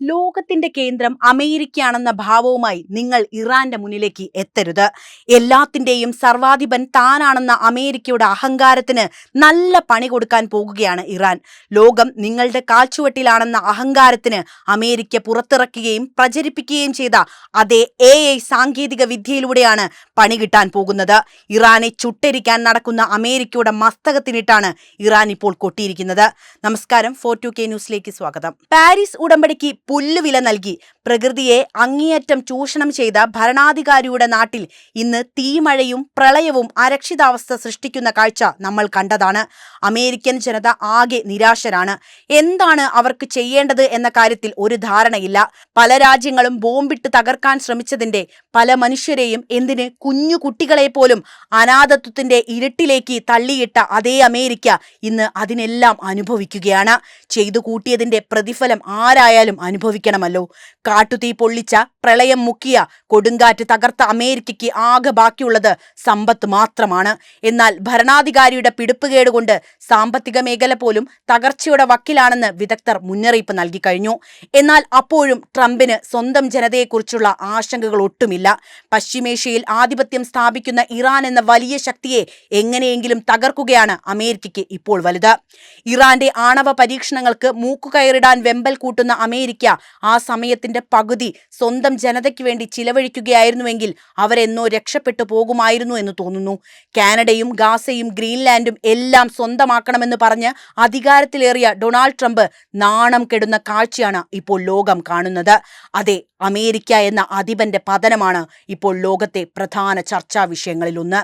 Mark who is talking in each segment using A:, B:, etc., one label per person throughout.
A: ലോകത്തിന്റെ കേന്ദ്രം അമേരിക്കയാണെന്ന ഭാവവുമായി നിങ്ങൾ ഇറാന്റെ മുന്നിലേക്ക് എത്തരുത്. എല്ലാത്തിന്റെയും സർവാധിപൻ താനാണെന്ന അമേരിക്കയുടെ അഹങ്കാരത്തിന് നല്ല പണി കൊടുക്കാൻ പോകുകയാണ് ഇറാൻ. ലോകം നിങ്ങളുടെ കാൽച്ചുവട്ടിലാണെന്ന അഹങ്കാരത്തിന് അമേരിക്ക പുറത്തിറക്കുകയും പ്രചരിപ്പിക്കുകയും ചെയ്ത അതേ എ ഐ സാങ്കേതിക വിദ്യയിലൂടെയാണ് പണി കിട്ടാൻ പോകുന്നത്. ഇറാനെ ചുട്ടരിക്കാൻ നടക്കുന്ന അമേരിക്കയുടെ മസ്തകത്തിനിട്ടാണ് ഇറാൻ ഇപ്പോൾ കൊട്ടിയിരിക്കുന്നത്. നമസ്കാരം. ഫോർ ടു കെ ന്യൂസിലേക്ക് സ്വാഗതം. പാരീസ് ഉടമ്പടിക്ക് പുല്ലുവില നൽകി. പ്രകൃതിയെ അങ്ങേയറ്റം ചൂഷണം ചെയ്ത ഭരണാധികാരിയുടെ നാട്ടിൽ ഇന്ന് തീമഴയും പ്രളയവും അരക്ഷിതാവസ്ഥ സൃഷ്ടിക്കുന്ന കാഴ്ച നമ്മൾ കണ്ടതാണ്. അമേരിക്കൻ ജനത ആകെ നിരാശരാണ്. എന്താണ് അവർക്ക് ചെയ്യേണ്ടത് എന്ന കാര്യത്തിൽ ഒരു ധാരണയില്ല. പല രാജ്യങ്ങളും ബോംബിട്ട് തകർക്കാൻ ശ്രമിച്ചതിന്റെ പല മനുഷ്യരെയും എന്തിന് കുഞ്ഞു കുട്ടികളെ പോലും അനാഥത്വത്തിന്റെ ഇരുട്ടിലേക്ക് തള്ളിയിട്ട അതേ അമേരിക്ക ഇന്ന് അതിനെല്ലാം അനുഭവിക്കുകയാണ്. ചെയ്തു കൂട്ടിയതിന്റെ പ്രതിഫലം ആരായാലും അനുഭവിക്കണമല്ലോ. കാട്ടുതീ പൊള്ളിച്ച പ്രളയം മുക്കിയ കൊടുങ്കാറ്റ് തകർത്ത അമേരിക്കയ്ക്ക് ആകെ ബാക്കിയുള്ളത് സമ്പത്ത് മാത്രമാണ്. എന്നാൽ ഭരണാധികാരിയുടെ പിടിപ്പുകേട് കൊണ്ട് സാമ്പത്തിക മേഖല പോലും തകർച്ചയുടെ വക്കിലാണെന്ന് വിദഗ്ധർ മുന്നറിയിപ്പ് നൽകി കഴിഞ്ഞു. എന്നാൽ അപ്പോഴും ട്രംപിന് സ്വന്തം ജനതയെക്കുറിച്ചുള്ള ആശങ്കകൾ ഒട്ടുമില്ല. പശ്ചിമേഷ്യയിൽ ആധിപത്യം സ്ഥാപിക്കുന്ന ഇറാൻ എന്ന വലിയ ശക്തിയെ എങ്ങനെയെങ്കിലും തകർക്കുകയാണ് അമേരിക്കയ്ക്ക് ഇപ്പോൾ വലുത്. ഇറാന്റെ ആണവ പരീക്ഷണങ്ങൾക്ക് മൂക്കുകയറിടാൻ വെമ്പൽ കൂട്ടുന്ന അമേരിക്ക ആ സമയത്തിന്റെ പകുതി സ്വന്തം ജനതയ്ക്ക് വേണ്ടി ചിലവഴിക്കുകയായിരുന്നുവെങ്കിൽ അവരെന്നോ രക്ഷപ്പെട്ടു പോകുമായിരുന്നു എന്ന് തോന്നുന്നു. കാനഡയും ഗാസയും ഗ്രീൻലാൻഡും എല്ലാം സ്വന്തമാക്കണമെന്ന് പറഞ്ഞ് അധികാരത്തിലേറിയ ഡൊണാൾഡ് ട്രംപ് നാണം കെടുന്ന കാഴ്ചയാണ് ഇപ്പോൾ ലോകം കാണുന്നത്. അതെ അമേരിക്ക എന്ന അധിപന്റെ പതനമാണ് ഇപ്പോൾ ലോകത്തെ പ്രധാന ചർച്ചാ വിഷയങ്ങളിലൊന്ന്.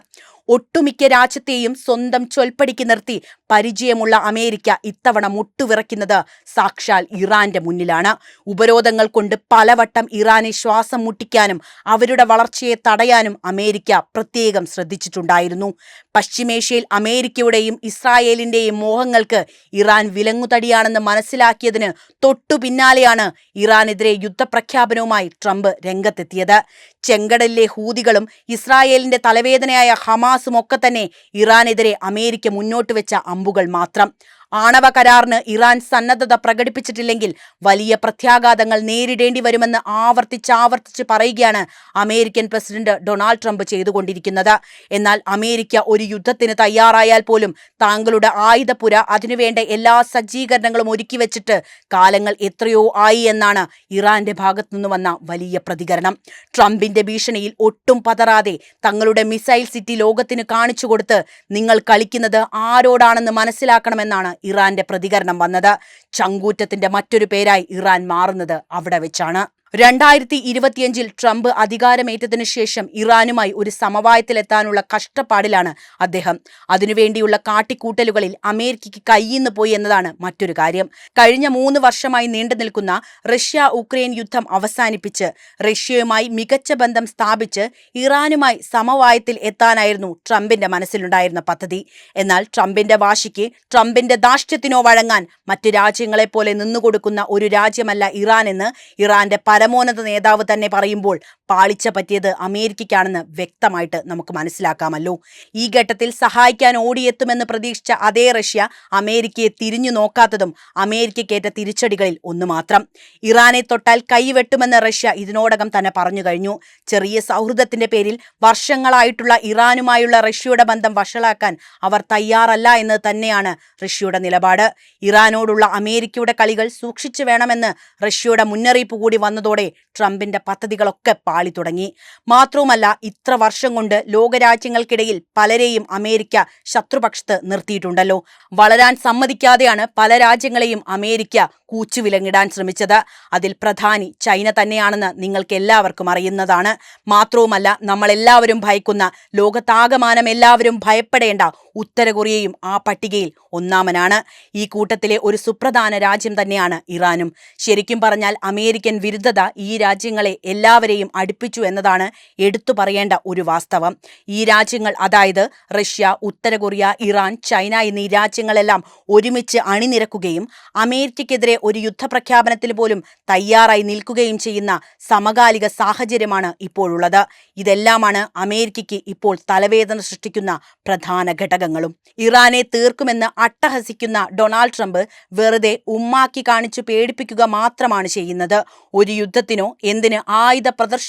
A: ഒട്ടുമിക്ക രാജ്യത്തെയും സ്വന്തം ചൊൽപ്പടിക്ക് നിർത്തി പരിചയമുള്ള അമേരിക്ക ഇത്തവണ മുട്ടുവിറയ്ക്കുന്നത് സാക്ഷാൽ ഇറാന്റെ മുന്നിലാണ്. ഉപരോധങ്ങൾ കൊണ്ട് പലവട്ടം ഇറാനെ ശ്വാസം മുട്ടിക്കാനും അവരുടെ വളർച്ചയെ തടയാനും അമേരിക്ക പ്രത്യേകം ശ്രദ്ധിച്ചിട്ടുണ്ടായിരുന്നു. പശ്ചിമേഷ്യയിൽ അമേരിക്കയുടെയും ഇസ്രായേലിന്റെയും മോഹങ്ങൾക്ക് ഇറാൻ വിലങ്ങുതടിയാണെന്ന് മനസ്സിലാക്കിയതിന് തൊട്ടു പിന്നാലെയാണ് ഇറാനെതിരെ യുദ്ധപ്രഖ്യാപനവുമായി ട്രംപ് രംഗത്തെത്തിയത്. ചെങ്കടലിലെ ഹൂതികളും ഇസ്രായേലിന്റെ തലവേദനയായ ഹമാസും ഒക്കെ തന്നെ ഇറാനെതിരെ അമേരിക്ക മുന്നോട്ട് വെച്ച അമ്പുകൾ മാത്രം. ആണവ കരാറിന് ഇറാൻ സന്നദ്ധത പ്രകടിപ്പിച്ചിട്ടില്ലെങ്കിൽ വലിയ പ്രത്യാഘാതങ്ങൾ നേരിടേണ്ടി വരുമെന്ന് ആവർത്തിച്ചാവർത്തിച്ച് പറയുകയാണ് അമേരിക്കൻ പ്രസിഡന്റ് ഡൊണാൾഡ് ട്രംപ് ചെയ്തുകൊണ്ടിരിക്കുന്നത്. എന്നാൽ അമേരിക്ക ഒരു യുദ്ധത്തിന് തയ്യാറായാൽ പോലും താങ്കളുടെ ആയുധപ്പുര അതിനുവേണ്ട എല്ലാ സജ്ജീകരണങ്ങളും ഒരുക്കി വെച്ചിട്ട് കാലങ്ങൾ എത്രയോ ആയി എന്നാണ് ഇറാന്റെ ഭാഗത്തു നിന്ന് വന്ന വലിയ പ്രതികരണം. ട്രംപിന്റെ ഭീഷണിയിൽ ഒട്ടും പതറാതെ തങ്ങളുടെ മിസൈൽ സിറ്റി ലോകത്തിന് കാണിച്ചു കൊടുത്ത് നിങ്ങൾ കളിക്കുന്നത് ആരോടാണെന്ന് മനസ്സിലാക്കണമെന്നാണ് ഇറാന്റെ പ്രതികരണം വന്നത്. ചങ്കൂറ്റത്തിന്റെ മറ്റൊരു പേരായി ഇറാൻ മാറുന്നത് അവിടെ വെച്ചാണ്. രണ്ടായിരത്തി ഇരുപത്തിയഞ്ചിൽ ട്രംപ് അധികാരമേറ്റതിനു ശേഷം ഇറാനുമായി ഒരു സമവായത്തിലെത്താനുള്ള കഷ്ടപ്പാടിലാണ് അദ്ദേഹം. അതിനുവേണ്ടിയുള്ള കാട്ടിക്കൂട്ടലുകളിൽ അമേരിക്കയ്ക്ക് കയ്യിന്ന് പോയി എന്നതാണ് മറ്റൊരു കാര്യം. കഴിഞ്ഞ മൂന്ന് വർഷമായി നീണ്ടു നിൽക്കുന്ന റഷ്യ ഉക്രൈൻ യുദ്ധം അവസാനിപ്പിച്ച് റഷ്യയുമായി മികച്ച ബന്ധം സ്ഥാപിച്ച് ഇറാനുമായി സമവായത്തിൽ എത്താനായിരുന്നു ട്രംപിന്റെ മനസ്സിലുണ്ടായിരുന്ന പദ്ധതി. എന്നാൽ ട്രംപിന്റെ വാശിക്ക് ട്രംപിന്റെ ദാഷ്ട്യത്തിനോ വഴങ്ങാൻ മറ്റ് രാജ്യങ്ങളെപ്പോലെ നിന്നുകൊടുക്കുന്ന ഒരു രാജ്യമല്ല ഇറാൻ എന്ന് ഇറാന്റെ പരമോന്നത നേതാവ് തന്നെ പറയുമ്പോൾ പാളിച്ച പറ്റിയത് അമേരിക്കയ്ക്കാണെന്ന് വ്യക്തമായിട്ട് നമുക്ക് മനസ്സിലാക്കാമല്ലോ. ഈ ഘട്ടത്തിൽ സഹായിക്കാൻ ഓടിയെത്തുമെന്ന് പ്രതീക്ഷിച്ച അതേ റഷ്യ അമേരിക്കയെ തിരിഞ്ഞു നോക്കാത്തതും അമേരിക്കയ്ക്കേറ്റ തിരിച്ചടികളിൽ ഒന്ന് മാത്രം. ഇറാനെ തൊട്ടാൽ കൈവെട്ടുമെന്ന് റഷ്യ ഇതിനോടകം തന്നെ പറഞ്ഞു കഴിഞ്ഞു. ചെറിയ സൗഹൃദത്തിന്റെ പേരിൽ വർഷങ്ങളായിട്ടുള്ള ഇറാനുമായുള്ള റഷ്യയുടെ ബന്ധം വഷളാക്കാൻ അവർ തയ്യാറല്ല എന്ന് തന്നെയാണ് റഷ്യയുടെ നിലപാട്. ഇറാനോടുള്ള അമേരിക്കയുടെ കളികൾ സൂക്ഷിച്ചു വേണമെന്ന് റഷ്യയുടെ മുന്നറിയിപ്പ് കൂടി വന്നതോടെ ട്രംപിന്റെ പദ്ധതികളൊക്കെ പാളി തുടങ്ങി. മാത്രവുമല്ല ഇത്ര വർഷം കൊണ്ട് ലോകരാജ്യങ്ങൾക്കിടയിൽ പലരെയും അമേരിക്ക ശത്രുപക്ഷത്ത് നിർത്തിയിട്ടുണ്ടല്ലോ. വളരാൻ സമ്മതിക്കാതെയാണ് പല രാജ്യങ്ങളെയും അമേരിക്ക കൂച്ചുവിലങ്ങിടാൻ ശ്രമിച്ചത്. അതിൽ പ്രധാനി ചൈന തന്നെയാണെന്ന് നിങ്ങൾക്ക് എല്ലാവർക്കും അറിയുന്നതാണ്. മാത്രവുമല്ല നമ്മളെല്ലാവരും ഭയക്കുന്ന ലോകത്താകമാനം എല്ലാവരും ഭയപ്പെടേണ്ട ഉത്തര കൊറിയയും ആ പട്ടികയിൽ ഒന്നാമനാണ്. ഈ കൂട്ടത്തിലെ ഒരു സുപ്രധാന രാജ്യം തന്നെയാണ് ഇറാനും. ശരിക്കും പറഞ്ഞാൽ അമേരിക്കൻ വിരുദ്ധത ഈ രാജ്യങ്ങളെ എല്ലാവരെയും അടുപ്പിച്ചു എന്നതാണ് എടുത്തു പറയേണ്ട ഒരു വാസ്തവം. ഈ രാജ്യങ്ങൾ അതായത് റഷ്യ ഉത്തര കൊറിയ ഇറാൻ ചൈന എന്നീ രാജ്യങ്ങളെല്ലാം ഒരുമിച്ച് അണിനിരക്കുകയും അമേരിക്കയ്ക്കെതിരെ ഒരു യുദ്ധപ്രഖ്യാപനത്തിൽ പോലും തയ്യാറായി നിൽക്കുകയും ചെയ്യുന്ന സമകാലിക സാഹചര്യമാണ് ഇപ്പോഴുള്ളത്. ഇതെല്ലാമാണ് അമേരിക്കയ്ക്ക് ഇപ്പോൾ തലവേദന സൃഷ്ടിക്കുന്ന പ്രധാന ഘടകങ്ങളും. ഇറാനെ തീർക്കുമെന്ന് അട്ടഹസിക്കുന്ന ഡൊണാൾഡ് ട്രംപ് വെറുതെ ഉമ്മാക്കി കാണിച്ചു പേടിപ്പിക്കുക മാത്രമാണ് ചെയ്യുന്നത്. ഒരു യുദ്ധത്തിനോ എന്തിന് ആയുധ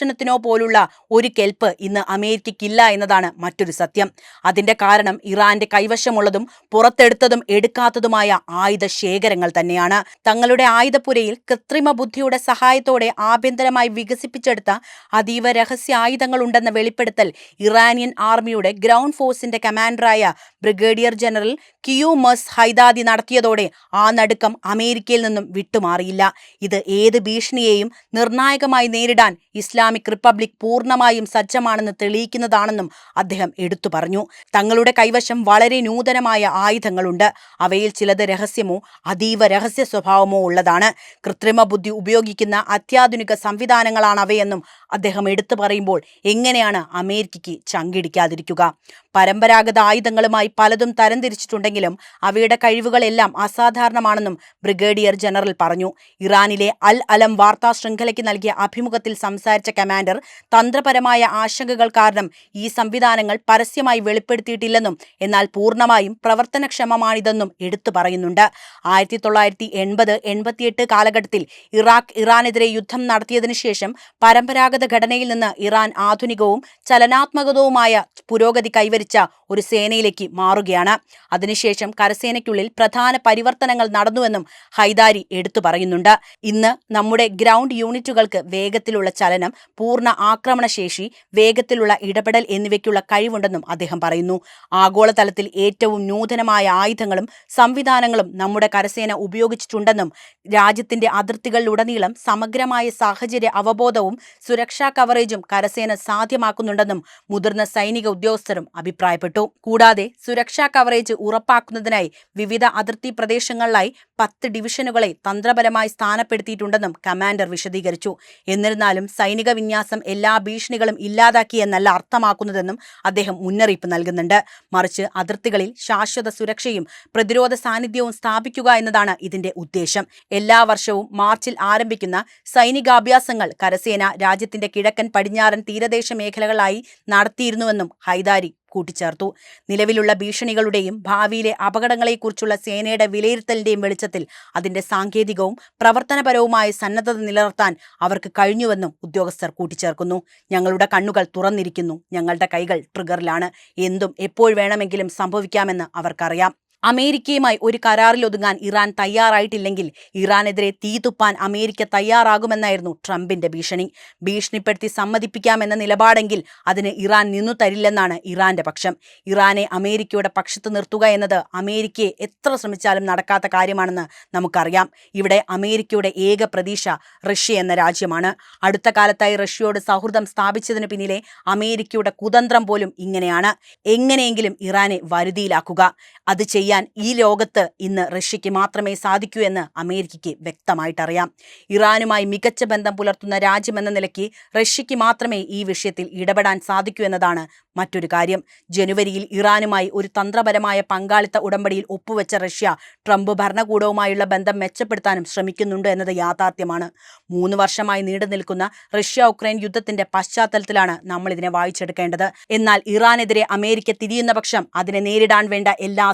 A: പ്രദർശനത്തിനോ പോലുള്ള ഒരു കെൽപ്പ് ഇന്ന് അമേരിക്കയ്ക്കില്ല എന്നതാണ് മറ്റൊരു സത്യം. അതിന്റെ കാരണം ഇറാന്റെ കൈവശമുള്ളതും പുറത്തെടുത്തതും എടുക്കാത്തതുമായ ആയുധ ശേഖരങ്ങൾ തന്നെയാണ്. തങ്ങളുടെ ആയുധപ്പുരയിൽ കൃത്രിമ ബുദ്ധിയുടെ സഹായത്തോടെ ആഭ്യന്തരമായി വികസിപ്പിച്ചെടുത്ത അതീവ രഹസ്യ ആയുധങ്ങൾ ഉണ്ടെന്ന വെളിപ്പെടുത്തൽ ഇറാനിയൻ ആർമിയുടെ ഗ്രൗണ്ട് ഫോഴ്സിന്റെ കമാൻഡറായ ബ്രിഗേഡിയർ ജനറൽ കിയു മസ് ഹൈദാദി നടത്തിയതോടെ ആ നടുക്കം അമേരിക്കയിൽ നിന്നും വിട്ടുമാറിയില്ല. ഇത് ഏത് ഭീഷണിയെയും നിർണായകമായി നേരിടാൻ ഇസ്ലാമിക് റിപ്പബ്ലിക് പൂർണമായും സജ്ജമാണെന്ന് തെളിയിക്കുന്നതാണെന്നും അദ്ദേഹം എടുത്തു പറഞ്ഞു. തങ്ങളുടെ കൈവശം വളരെ നൂതനമായ ആയുധങ്ങളുണ്ട്. അവയിൽ ചിലത് രഹസ്യമോ അതീവ രഹസ്യ സ്വഭാവമോ ഉള്ളതാണ്. കൃത്രിമ ബുദ്ധി ഉപയോഗിക്കുന്ന അത്യാധുനിക സംവിധാനങ്ങളാണ് അവയെന്നും അദ്ദേഹം എടുത്തു പറയുമ്പോൾ എങ്ങനെയാണ് അമേരിക്കയ്ക്ക് ചങ്കിടിക്കാതിരിക്കുക? പരമ്പരാഗത ആയുധങ്ങളുമായി പലതും തരംതിരിച്ചിട്ടുണ്ടെങ്കിലും അവയുടെ കഴിവുകളെല്ലാം അസാധാരണമാണെന്നും ബ്രിഗേഡിയർ ജനറൽ പറഞ്ഞു. ഇറാനിലെ അൽ അലം വാർത്താ ശൃംഖലയ്ക്ക് നൽകിയ അഭിമുഖത്തിൽ സംസാരിച്ച കമാൻഡർ. തന്ത്രപരമായ ആശങ്കകൾ കാരണം ഈ സംവിധാനങ്ങൾ പരസ്യമായി വെളിപ്പെടുത്തിയിട്ടില്ലെന്നും എന്നാൽ പൂർണമായും പ്രവർത്തനക്ഷമമാണിതെന്നും എടുത്തു പറയുന്നുണ്ട്. ആയിരത്തി തൊള്ളായിരത്തി എൺപത് എൺപത്തിയെട്ട് കാലഘട്ടത്തിൽ ഇറാഖ് ഇറാനെതിരെ യുദ്ധം നടത്തിയതിനു ശേഷം പരമ്പരാഗത ഘടനയിൽ നിന്ന് ഇറാൻ ആധുനികവും ചലനാത്മകതവുമായ പുരോഗതി കൈവരിച്ച ഒരു സേനയിലേക്ക് മാറുകയാണ്. അതിനുശേഷം കരസേനയ്ക്കുള്ളിൽ പ്രധാന പരിവർത്തനങ്ങൾ നടന്നുവെന്നും ഹൈദാരി എടുത്തു പറയുന്നുണ്ട്. ഇന്ന് നമ്മുടെ ഗ്രൗണ്ട് യൂണിറ്റുകൾക്ക് വേഗത്തിലുള്ള ചലനം പൂർണ ആക്രമണശേഷി വേഗത്തിലുള്ള ഇടപെടൽ എന്നിവയ്ക്കുള്ള കഴിവുണ്ടെന്നും അദ്ദേഹം പറയുന്നു. ആഗോളതലത്തിൽ ഏറ്റവും നൂതനമായ ആയുധങ്ങളും സംവിധാനങ്ങളും നമ്മുടെ കരസേന ഉപയോഗിച്ചിട്ടുണ്ടെന്നും രാജ്യത്തിന്റെ അതിർത്തികളിലുടനീളം സമഗ്രമായ സാഹചര്യ അവബോധവും സുരക്ഷാ കവറേജും കരസേന സാധ്യമാക്കുന്നുണ്ടെന്നും മുതിർന്ന സൈനിക ഉദ്യോഗസ്ഥരും അഭിപ്രായപ്പെട്ടു. കൂടാതെ സുരക്ഷാ കവറേജ് ഉറപ്പാക്കുന്നതിനായി വിവിധ അതിർത്തി പ്രദേശങ്ങളിലായി പത്ത് ഡിവിഷനുകളെ തന്ത്രപരമായി സ്ഥാനപ്പെടുത്തിയിട്ടുണ്ടെന്നും കമാൻഡർ വിശദീകരിച്ചു. എന്നിരുന്നാലും സൈനിക വിന്യാസം എല്ലാ ഭീഷണികളും ഇല്ലാതാക്കി എന്നല്ല അർത്ഥമാക്കുന്നതെന്നും അദ്ദേഹം മുന്നറിയിപ്പ് നൽകുന്നുണ്ട് മറിച്ച് അതിർത്തികളിൽ ശാശ്വത സുരക്ഷയും പ്രതിരോധ സാന്നിധ്യവും സ്ഥാപിക്കുക എന്നതാണ് ഇതിന്റെ ഉദ്ദേശം എല്ലാ വർഷവും മാർച്ചിൽ ആരംഭിക്കുന്ന സൈനികാഭ്യാസങ്ങൾ കരസേന രാജ്യത്തിന്റെ കിഴക്കൻ പടിഞ്ഞാറൻ തീരദേശ മേഖലകളായി നടത്തിയിരുന്നുവെന്നും ഹൈദാരി കൂട്ടിച്ചേർത്തു. നിലവിലുള്ള ഭീഷണികളുടെയും ഭാവിയിലെ അപകടങ്ങളെക്കുറിച്ചുള്ള സേനയുടെ വിലയിരുത്തലിന്റെയും വെളിച്ചത്തിൽ അതിന്റെ സാങ്കേതികവും പ്രവർത്തനപരവുമായ സന്നദ്ധത നിലനിർത്താൻ അവർക്ക് കഴിഞ്ഞുവെന്നും ഉദ്യോഗസ്ഥർ കൂട്ടിച്ചേർക്കുന്നു. ഞങ്ങളുടെ കണ്ണുകൾ തുറന്നിരിക്കുന്നു. ഞങ്ങളുടെ കൈകൾ ട്രിഗറിലാണ്. എന്തും എപ്പോൾ വേണമെങ്കിലും സംഭവിക്കാമെന്ന് അവർക്കറിയാം. അമേരിക്കയുമായി ഒരു കരാറിൽ ഒതുങ്ങാൻ ഇറാൻ തയ്യാറായിട്ടില്ലെങ്കിൽ ഇറാനെതിരെ തീതുപ്പാൻ അമേരിക്ക തയ്യാറാകുമെന്നായിരുന്നു ട്രംപിന്റെ ഭീഷണി. ഭീഷണിപ്പെടുത്തി സമ്മതിപ്പിക്കാമെന്ന നിലപാടെങ്കിൽ അതിന് ഇറാൻ നിന്നു തരില്ലെന്നാണ് ഇറാന്റെ പക്ഷം. ഇറാനെ അമേരിക്കയുടെ പക്ഷത്ത് നിർത്തുക എന്നത് അമേരിക്കയെ എത്ര ശ്രമിച്ചാലും നടക്കാത്ത കാര്യമാണെന്ന് നമുക്കറിയാം. ഇവിടെ അമേരിക്കയുടെ ഏക പ്രതീക്ഷ റഷ്യ എന്ന രാജ്യമാണ്. അടുത്ത കാലത്തായി റഷ്യയോട് സൗഹൃദം സ്ഥാപിച്ചതിന് പിന്നിലെ അമേരിക്കയുടെ കുതന്ത്രം പോലും ഇങ്ങനെയാണ്. എങ്ങനെയെങ്കിലും ഇറാനെ വരുതിയിലാക്കുക. അത് ചെയ്യാൻ ഈ ലോകത്ത് ഇന്ന് റഷ്യയ്ക്ക് മാത്രമേ സാധിക്കൂ എന്ന് അമേരിക്കയ്ക്ക് വ്യക്തമായിട്ടറിയാം. ഇറാനുമായി മികച്ച ബന്ധം പുലർത്തുന്ന രാജ്യമെന്ന നിലയ്ക്ക് റഷ്യയ്ക്ക് മാത്രമേ ഈ വിഷയത്തിൽ ഇടപെടാൻ സാധിക്കൂ എന്നതാണ് മറ്റൊരു കാര്യം. ജനുവരിയിൽ ഇറാനുമായി ഒരു തന്ത്രപരമായ പങ്കാളിത്ത ഉടമ്പടിയിൽ ഒപ്പുവെച്ച റഷ്യ ട്രംപ് ഭരണകൂടവുമായുള്ള ബന്ധം മെച്ചപ്പെടുത്താനും ശ്രമിക്കുന്നുണ്ട് എന്നത് യാഥാർത്ഥ്യമാണ്. മൂന്ന് വർഷമായി നീണ്ടു നിൽക്കുന്ന റഷ്യ ഉക്രൈൻ യുദ്ധത്തിന്റെ പശ്ചാത്തലത്തിലാണ് നമ്മൾ ഇതിനെ വായിച്ചെടുക്കേണ്ടത്. എന്നാൽ ഇറാനെതിരെ അമേരിക്ക തിരിയുന്ന പക്ഷം അതിനെ നേരിടാൻ വേണ്ട എല്ലാ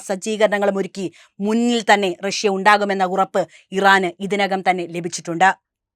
A: സജ്ജീകരണങ്ങളും ഒരുക്കി മുന്നിൽ തന്നെ റഷ്യ ഉണ്ടാകുമെന്ന ഉറപ്പ് ഇറാന് ഇതിനകം തന്നെ ലഭിച്ചിട്ടുണ്ട്.